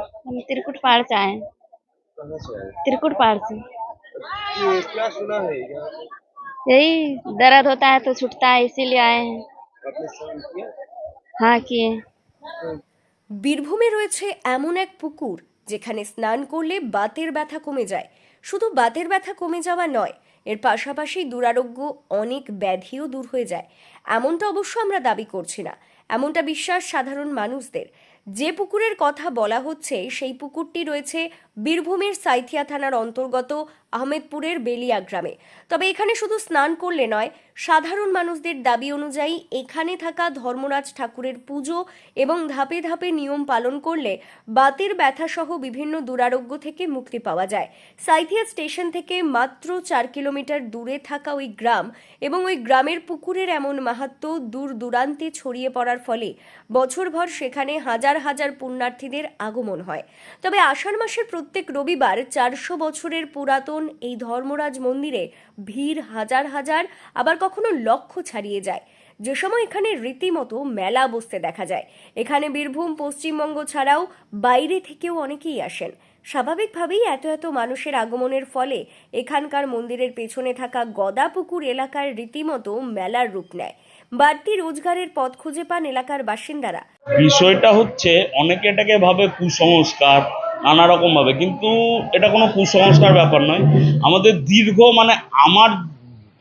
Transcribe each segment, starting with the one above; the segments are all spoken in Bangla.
हम त्रिकुट पहाड़ से आए हैं कहाँ से आए त्रिकुट पहाड़ से ये क्या सुना है यहाँ पे? यही दर्द होता है तो छुटता है इसीलिए आए हैं आपने स्नान किया हाँ किए বীরভূমে রয়েছে এমন এক পুকুর যেখানে স্নান করলে বাতের ব্যথা কমে যায় শুধু বাতের ব্যথা কমে যাওয়া নয় এর পাশাপাশি দুরারোগ্য অনেক ব্যাধিও দূর হয়ে যায় এমনটা অবশ্য আমরা দাবি করছি না এমনটা বিশ্বাস সাধারণ মানুষদের যে পুকুরের কথা বলা হচ্ছে সেই পুকুরটি রয়েছে বীরভূমের সাইথিয়া থানার অন্তর্গত আহমেদপুরের বেলিয়া গ্রামে। তবে এখানে শুধু স্নান করলে নয়, সাধারণ মানুষদের দাবি অনুযায়ী এখানে থাকা ধর্মরাজ ঠাকুরের পুজো এবং ধাপে ধাপে নিয়ম পালন করলে বাতের ব্যথাসহ বিভিন্ন দুরারোগ্য থেকে মুক্তি পাওয়া যায়। সাইথিয়া স্টেশন থেকে মাত্র চার কিলোমিটার দূরে থাকা ওই গ্রাম এবং ওই গ্রামের পুকুরের এমন মাহাত্ম্য দূর দূরান্তে ছড়িয়ে পড়ার ফলে বছরভর সেখানে হাজার হাজার পুণ্যার্থীদের আগমন হয়। তবে আষাঢ় মাসের প্রত্যেক রবিবার চারশো বছরের পুরাতন এই ধর্মরাজ মন্দিরে ভিড় হাজার হাজার, আবার কখনো লক্ষ ছাড়িয়ে যায়। যে সময় এখানে রীতিমতো মেলা বসতে দেখা যায়। এখানে বীরভূম, পশ্চিমবঙ্গ ছাড়াও বাইরে থেকেও অনেকেই আসেন। স্বাভাবিকভাবেই এত এত মানুষের আগমনের ফলে এখানকার মন্দিরের পেছনে থাকা গদাপুকুর এলাকার রীতিমতো মেলার রূপ নেয়। বাড়তি রোজগারের পথ খুঁজে পান এলাকার বাসিন্দারা। বিষয়টা হচ্ছে, অনেকে এটাকে ভাবে কুসংস্কার নানা রকম ভাবে কিন্তু এটা কোনো কুসংস্কার ব্যাপার নয়। আমাদের দীর্ঘ মানে আমার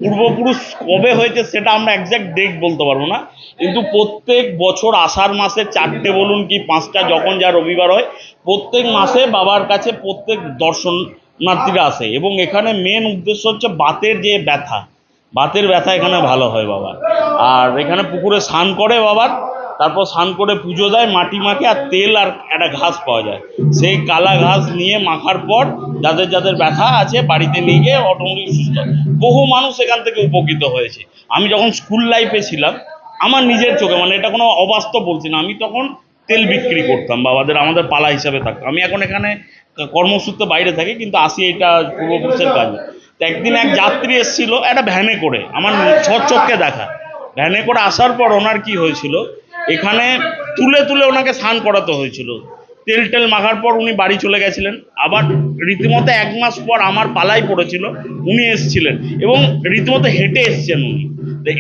পূর্বপুরুষ কবে হয়েছে সেটা আমরা একজ্যাক্ট ডেট বলতে পারব না। কিন্তু প্রত্যেক বছর আষাঢ় মাসে চারটে বলুন কি পাঁচটা যখন যা রবিবার হয়, প্রত্যেক মাসে বাবার কাছে প্রত্যেক দর্শনার্থীরা আসে। এবং এখানে মেন উদ্দেশ্য হচ্ছে বাতের যে ব্যথা, বাতের ব্যথা এখানে ভালো হয় বাবার। আর এখানে পুকুরে স্নান করে বাবার। তারপর স্নান করে পুজো দেয়, মাটি মাখে আর তেল আর একটা ঘাস পাওয়া যায়। সেই কালা ঘাস নিয়ে মাখার পর যাদের যাদের ব্যথা আছে বাড়িতে নিয়ে গিয়ে অটোমেটিক সুস্থ। বহু মানুষ এখান থেকে উপকৃত হয়েছে। আমি যখন স্কুল লাইফে ছিলাম, আমার নিজের চোখে মানে এটা কোনো অবাস্তব বলছি না, আমি তখন তেল বিক্রি করতাম, বাবাদের আমাদের পালা হিসাবে থাকতো আমি এখন এখানে কর্মসূত্রে বাইরে থাকি, কিন্তু আসি এটা পূর্বপুরুষের কাজ। তো একদিন এক যাত্রী এসেছিল, একটা ভ্যানে করে, আমার চোখকে দেখা। ভ্যানে করে আসার পর ওনার কি হয়েছিল এখানে তুলে তুলে ওনাকে স্নান করাতে হয়েছিল। তেল টেল মাখার পর উনি বাড়ি চলে গেছিলেন। আবার রীতিমতো এক মাস পর আমার পালাই পড়েছিল, উনি এসেছিলেন এবং রীতিমতো হেঁটে এসছেন উনি।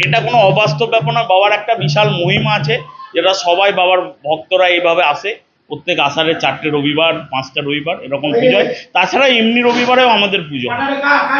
এটা কোনো অবাস্তব ব্যাপার না, বাবার একটা বিশাল মহিমা আছে, যেটা সবাই, বাবার ভক্তরা এইভাবে আসে। প্রত্যেক আষাঢ়ের চারটে রবিবার, পাঁচটা রবিবার এরকম পুজো হয়। তাছাড়া এমনি রবিবারেও আমাদের পুজো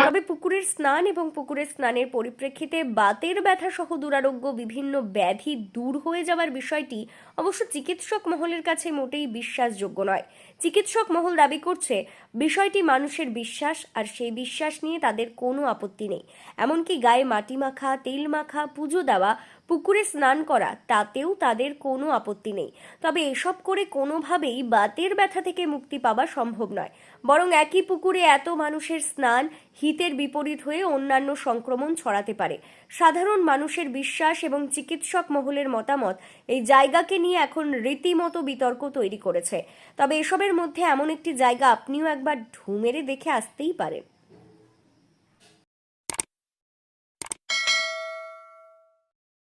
তবে পুকুরের স্নান এবং পুকুরের স্নানের পরিপ্রেক্ষিতে বাতের ব্যথা সহ দুরারোগ্য বিভিন্ন ব্যাধি দূর হয়ে যাওয়ার বিষয়টি অবশ্য চিকিৎসক মহলের কাছে মোটেই বিশ্বাসযোগ্য নয়। চিকিৎসক মহল দাবি করছে, বিষয়টি মানুষের বিশ্বাস আর সেই বিশ্বাস নিয়ে তাদের কোনো আপত্তি নেই। এমনকি গায়ে মাটি মাখা, তেল মাখা, পুজো দেওয়া পুকুরে স্নান করা, তাতেও তাদের কোনো আপত্তি নেই। তবে এসব করে কোনোভাবেই বাতের ব্যথা থেকে মুক্তি পাওয়া সম্ভব নয়। বরং একই পুকুরে এত মানুষের স্নান হিতের বিপরীত হয়ে অন্যান্য সংক্রমণ ছড়াতে পারে। সাধারণ মানুষের বিশ্বাস এবং চিকিৎসক মহলের মতামত এই জায়গাকে নিয়ে এখন রীতিমতো বিতর্ক তৈরি করেছে। তবে এসবের মধ্যে এমন একটি জায়গা আপনিও একবার ঢু মেরে দেখে আসতেই পারেন।